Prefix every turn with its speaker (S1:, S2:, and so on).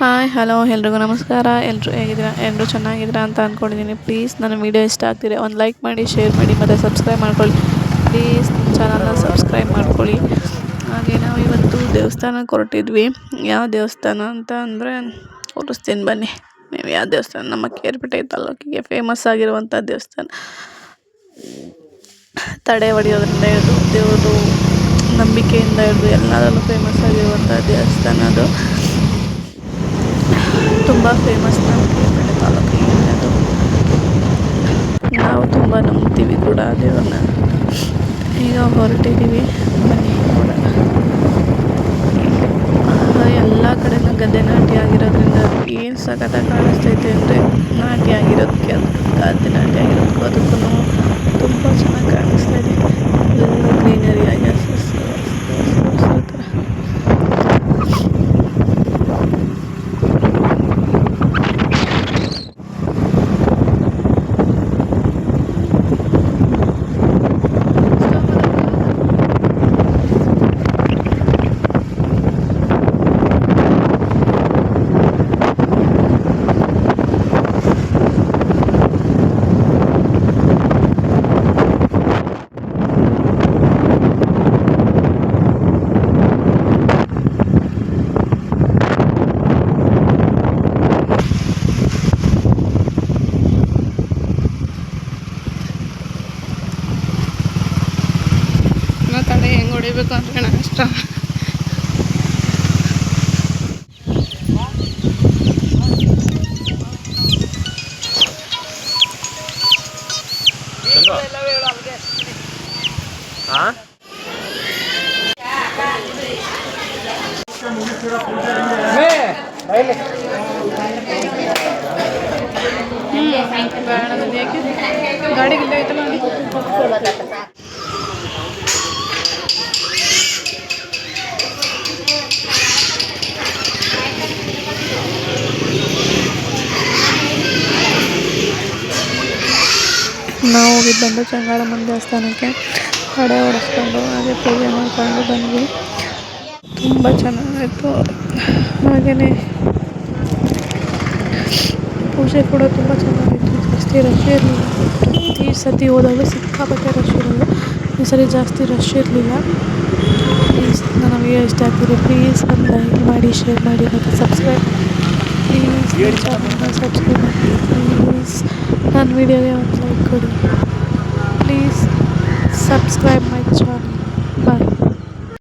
S1: Hi hello ಎಲ್ರಿಗೂ ನಮಸ್ಕಾರ. ಎಲ್ಲರೂ ಹೇಗಿದ್ದೀರಾ? ಎಲ್ಲರೂ ಚೆನ್ನಾಗಿದ್ದೀರಾ ಅಂತ ಅಂದ್ಕೊಂಡಿದ್ದೀನಿ ಪ್ಲೀಸ್ ನನ್ನ ವೀಡಿಯೋ ಇಷ್ಟ ಆಗ್ತಿದೆ. ಒಂದು ಲೈಕ್ ಮಾಡಿ ಶೇರ್ ಮಾಡಿ, ಮತ್ತು ಸಬ್ಸ್ಕ್ರೈಬ್ ಮಾಡ್ಕೊಳ್ಳಿ. ಪ್ಲೀಸ್ ಚಾನಲ್ನ ಸಬ್ಸ್ಕ್ರೈಬ್ ಮಾಡ್ಕೊಳ್ಳಿ. ಹಾಗೆ ನಾವು ಇವತ್ತು ದೇವಸ್ಥಾನಕ್ಕೆ ಹೊರಟಿದ್ವಿ. ಯಾವ ದೇವಸ್ಥಾನ ಅಂತ ಅಂದರೆ ತೋರಿಸ್ತೀನಿ ಬನ್ನಿ. ನೀವು ಯಾವ ದೇವಸ್ಥಾನ? ನಮ್ಮ ಕೇರ್ಪೇಟೆ ತಾಲೂಕಿಗೆ ಫೇಮಸ್ ಆಗಿರುವಂಥ ದೇವಸ್ಥಾನ. ತಡೆ ಹೊಡೆಯೋದ್ರಿಂದ ಹಿಡಿದು ದೇವರು ನಂಬಿಕೆಯಿಂದ ಹಿಡಿದು ಎಲ್ಲದರಲ್ಲೂ ಫೇಮಸ್ ಆಗಿರುವಂಥ ದೇವಸ್ಥಾನ ಅದು. ತುಂಬ ಫೇಮಸ್ ನಮ್ಮ ಕೇರ್ಪೇಟೆ ತಾಲ್ಲೂಕಿಗೆ ಅದು. ನಾವು ತುಂಬ ನಂಬ್ತೀವಿ ಕೂಡ ದೇವ್ರನ್ನ. ಈಗ ಹೊರಟಿದ್ದೀವಿ ಬನ್ನಿ ಎಲ್ಲ ಕಡೆನೂ ಗದ್ದೆ ನಾಟಿ ಆಗಿರೋದ್ರಿಂದ ಏನು ಸಖತ್ತಾಗಿ ಕಾಣಿಸ್ತೈತೆ ಅಂದರೆ ನಾಟಿ ಆಗಿರೋದಕ್ಕೆ ಅದು ಗದ್ದೆ ನಾಟಿ. ತಡೆ ಹೆಂಗೆ ಹೊಡಿಬೇಕು ಅಂದ್ರೆ ನಾನು ಅಷ್ಟ ಗಾಡಿಗೆ ಇಲ್ಲ ಐತಲ್ಲ ನಾವು ಬಂದು ಚಂಗಾಳಮ್ಮನ ದೇವಸ್ಥಾನಕ್ಕೆ ಹಡೆ ಹೊಡೆಸ್ಕೊಂಡು ಹಾಗೆ ಪೂಜೆ ಮಾಡಿಕೊಂಡು ಬಂದ್ವಿ. ತುಂಬ ಚೆನ್ನಾಗಿತ್ತು. ಹಾಗೆಯೇ ಪೂಜೆ ಕೂಡ ತುಂಬ ಚೆನ್ನಾಗಿತ್ತು. ಜಾಸ್ತಿ ರಶ್ ಇರಲಿಲ್ಲ. ಪ್ರತಿ ಸತಿ ಹೋದಾಗ ಸಿಕ್ಕಾಪಟ್ಟೆ ರಶ್ ಇರೋದು. ಈ ಸರಿ ಜಾಸ್ತಿ ರಶ್ ಇರಲಿಲ್ಲ. ಪ್ಲೀಸ್ ನನ್ನ ವಿಡಿಯೋ ಇಷ್ಟ ಆಗ್ತಿದೆ. ಪ್ಲೀಸ್ ಒಂದು ಲೈಕ್ ಮಾಡಿ ಶೇರ್ ಮಾಡಿ ಮತ್ತು ಸಬ್ಸ್ಕ್ರೈಬ್ ಪ್ಲೀಸ್ ಚಾನಲ್ನ ಸಬ್ಸ್ಕ್ರೈಬ್ ಮಾಡಿ ಪ್ಲೀಸ್ ನನ್ನ ವಿಡಿಯೋಗೆ ಒಂದು ಲೈಕ್ ಕೊಡಿ ಪ್ಲೀಸ್ ಸಬ್ಸ್ಕ್ರೈಬ್ ಮೈ ಚಾನಲ್